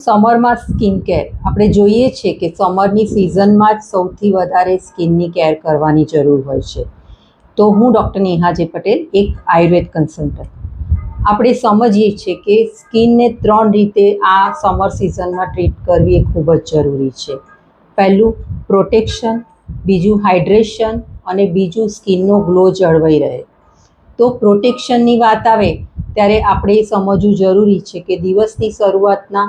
સમરમાં skin care. આપણે જોઈએ છીએ કે સમરની સિઝનમાં જ સૌથી વધારે સ્કિનની કેર કરવાની જરૂર હોય છે. તો હું ડૉક્ટર નેહાજે પટેલ, એક આયુર્વેદ કન્સલ્ટન્ટ. આપણે સમજીએ છીએ કે સ્કિનને ત્રણ રીતે આ સમર સિઝનમાં ટ્રીટ કરવી એ ખૂબ જ જરૂરી છે. પહેલું, પ્રોટેક્શન, બીજું, હાઇડ્રેશન અને બીજું, સ્કિનનો ગ્લો જળવાઈ રહે. તો પ્રોટેક્શનની વાત આવે, ત્યારે આપણે સમજવું જરૂરી છે કે દિવસની શરૂઆતના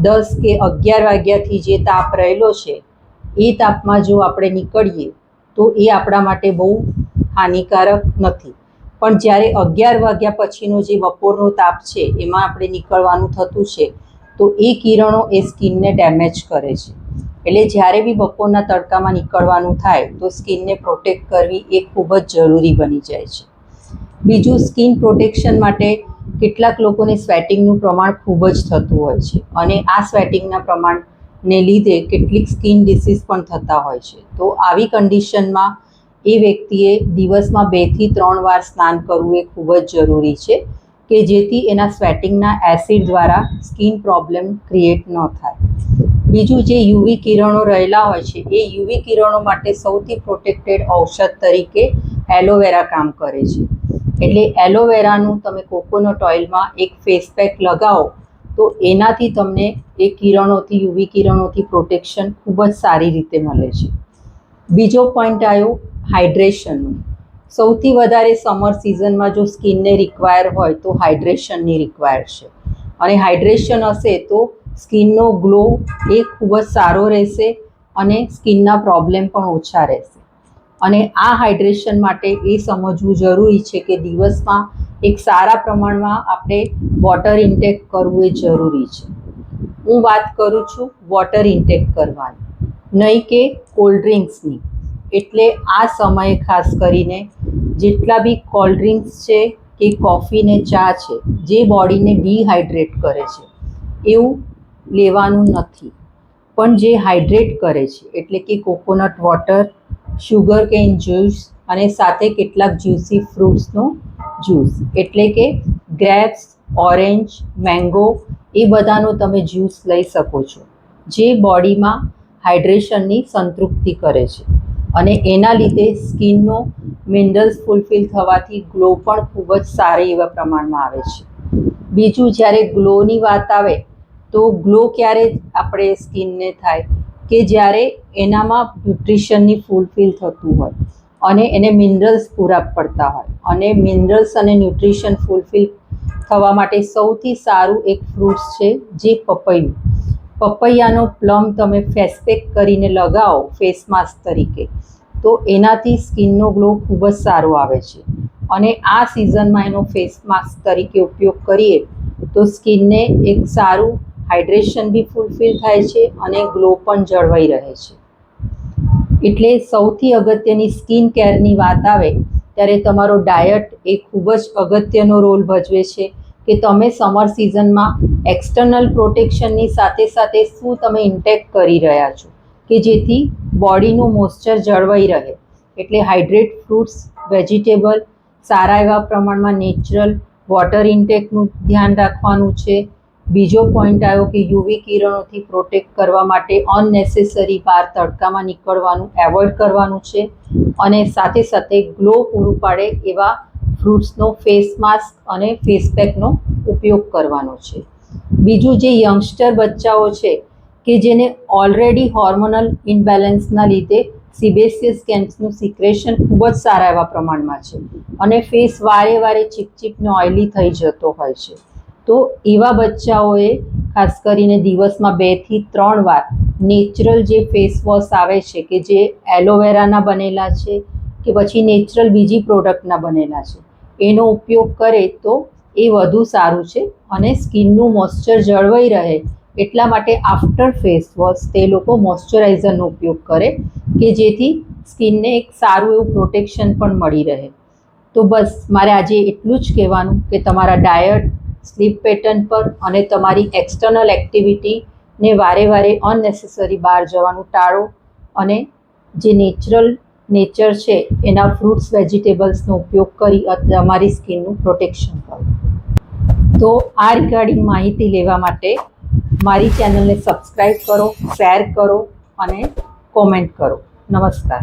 દસ કે અગિયાર વાગ્યાથી જે તાપ રહેલો છે, એ તાપમાં જો આપણે નીકળીએ, તો એ આપણા માટે બહુ હાનિકારક નથી. પણ જ્યારે અગિયાર વાગ્યા પછીનો જે બપોરનો તાપ છે, એમાં આપણે નીકળવાનું થતું છે, તો એ કિરણો એ સ્કિનને ડેમેજ કરે છે. એટલે જ્યારે બી બપોરના તડકામાં નીકળવાનું થાય, તો સ્કિનને પ્રોટેક્ટ કરવી એ ખૂબ જ જરૂરી બની જાય છે. બીજું, સ્કિન પ્રોટેક્શન માટે કેટલાક લોકોને સ્વેટિંગનું પ્રમાણ ખૂબ જ થતું હોય છે અને આ સ્વેટિંગના પ્રમાણને લીધે કેટલીક સ્કિન ડિસીઝ પણ થતા હોય છે. તો આવી કન્ડિશનમાં એ વ્યક્તિએ દિવસમાં બેથી ત્રણ વાર સ્નાન કરવું એ ખૂબ જ જરૂરી છે કે જેથી એના સ્વેટિંગના એસિડ દ્વારા સ્કિન પ્રોબ્લેમ ક્રિએટ ન થાય. બીજું જે યુવી કિરણો રહેલા હોય છે, એ યુવી કિરણો માટે સૌથી પ્રોટેક્ટેડ ઔષધ તરીકે એલોવેરા કામ કરે છે. એટલે એલોવેરાનું તમે કોકોનટ ઓઇલમાં એક ફેસ પેક લગાવો તો એનાથી તમને એ કિરણોથી યુવી કિરણોથી પ્રોટેક્શન ખૂબ જ સારી રીતે મળે છે. બીજો પોઈન્ટ આવ્યો હાઇડ્રેશનનું. સૌથી વધારે સમર સિઝનમાં જો સ્કિનને રિક્વાયર હોય તો હાઇડ્રેશનની રિક્વાયર છે. અને હાઇડ્રેશન હશે તો સ્કિનનો ગ્લો એ ખૂબ જ સારો રહેશે અને સ્કિનના પ્રોબ્લેમ પણ ઓછા રહેશે. અને આ હાઇડ્રેશન માટે એ સમજવું જરૂરી છે કે દિવસમાં એક સારા પ્રમાણમાં આપણે વોટર ઇન્ટેક કરવું એ જરૂરી છે. હું વાત કરું છું વોટર ઇન્ટેક કરવાની, નહીં કે કોલ્ડ ડ્રિંક્સની એટલે આ સમયે ખાસ કરીને જેટલા બી કોલ્ડ ડ્રિંક્સ છે કે કોફી ને ચા છે, જે બોડીને ડિહાઇડ્રેટ કરે છે, એવું લેવાનું નથી. પણ જે હાઇડ્રેટ કરે છે, એટલે કે coconut water sugar can juice અને સાથે કેટલાક જ્યુસી ફ્રૂટ્સનો જ્યુસ એટલે કે ગ્રેપ્સ ઓરેન્જ મેંગો એ બધાનો તમે જ્યુસ લઈ શકો છો, જે બોડીમાં હાઇડ્રેશનની સંતૃપ્તિ કરે છે. અને એના લીધે સ્કિનનો મિનરલ્સ ફૂલફિલ થવાથી ગ્લો પણ ખૂબ જ સારી એવા પ્રમાણમાં આવે છે. બીજું જ્યારે ગ્લોની વાત આવે, તો ગ્લો ક્યારે આપણે સ્કિનને થાય? કે જ્યારે એનામાં ન્યુટ્રિશનની ફૂલફિલ થતું હોય અને એને મિનરલ્સ પૂરા પડતા હોય. અને મિનરલ્સ અને ન્યુટ્રિશન ફૂલફિલ થવા માટે સૌથી સારું એક ફ્રૂટ્સ છે જે પપૈયું. પપૈયાનો પ્લમ તમે ફેસપેક કરીને લગાવો ફેસ માસ્ક તરીકે, તો એનાથી સ્કિનનો ગ્લો ખૂબ જ સારો આવે છે. અને આ સિઝનમાં એનો ફેસ માસ્ક તરીકે ઉપયોગ કરીએ તો સ્કિનને એક સારું હાઇડ્રેશન બી ફૂલફિલ થાય છે અને ગ્લો પણ જળવાઈ રહે છે. એટલે સૌથી અગત્યની સ્કિન કેરની વાત આવે, ત્યારે તમારો ડાયટ એ ખૂબ જ અગત્યનો રોલ ભજવે છે કે તમે સમર સિઝનમાં એક્સટર્નલ પ્રોટેક્શનની સાથે સાથે શું તમે ઇન્ટેક કરી રહ્યા છો, કે જેથી બોડીનું મોઇશ્ચર જળવાઈ રહે. એટલે હાઇડ્રેટ ફ્રૂટ્સ, વેજીટેબલ, સારા એવા પ્રમાણમાં નેચરલ વોટર ઇન્ટેકનું ધ્યાન રાખવાનું છે. બીજો પોઈન્ટ આવ્યો કે યુવી કિરણોથી પ્રોટેક્ટ કરવા માટે અનનેસેસરી બહાર તડકામાં નીકળવાનું એવોઇડ કરવાનું છે અને સાથે સાથે ગ્લો પૂરું પાડે એવા ફ્રૂટ્સનો ફેસ માસ્ક અને ફેસ પેકનો ઉપયોગ કરવાનો છે. બીજું જે યંગસ્ટર બચ્ચાઓ છે કે જેને ઓલરેડી હોર્મોનલ ઇનબેલેન્સના લીધે સિબેસિયસ કેન્સનું સિક્રેશન ખૂબ જ સારા એવા પ્રમાણમાં છે અને ફેસ વારે વારે ચીપચીપને ઓઇલી થઈ જતો હોય છે. તો એવા બચ્ચાઓએ ખાસ કરીને દિવસમાં બેથી ત્રણ વાર નેચરલ જે ફેસ વોશ આવે છે કે જે એલોવેરાના બનેલા છે કે પછી નેચરલ બીજી પ્રોડક્ટના બનેલા છે, એનો ઉપયોગ કરે તો એ વધુ સારું છે અને સ્કિનનું મોઇશ્ચર જળવાઈ રહે એટલા માટે આફ્ટર ફેસ વોશ તે લોકો મોઇશ્ચરાઇઝરનો ઉપયોગ કરે કે જેથી સ્કિનને એક સારું એવું પ્રોટેક્શન પણ મળી રહે. તો બસ મારે આજે એટલું જ કહેવાનું કે તમારા ડાયટ સ્લીપ પેટર્ન પર અને તમારી એક્સટર્નલ એક્ટિવિટીને વારે વારે અનનેસેસરી બહાર જવાનું ટાળો અને જે નેચરલ નેચર છે, એના ફ્રૂટ્સ વેજીટેબલ્સનો ઉપયોગ કરી તમારી સ્કિનનું પ્રોટેક્શન કરો. તો આ રિગાર્ડિંગ માહિતી લેવા માટે મારી ચેનલને સબસ્ક્રાઈબ કરો, શેર કરો અને કોમેન્ટ કરો. નમસ્કાર.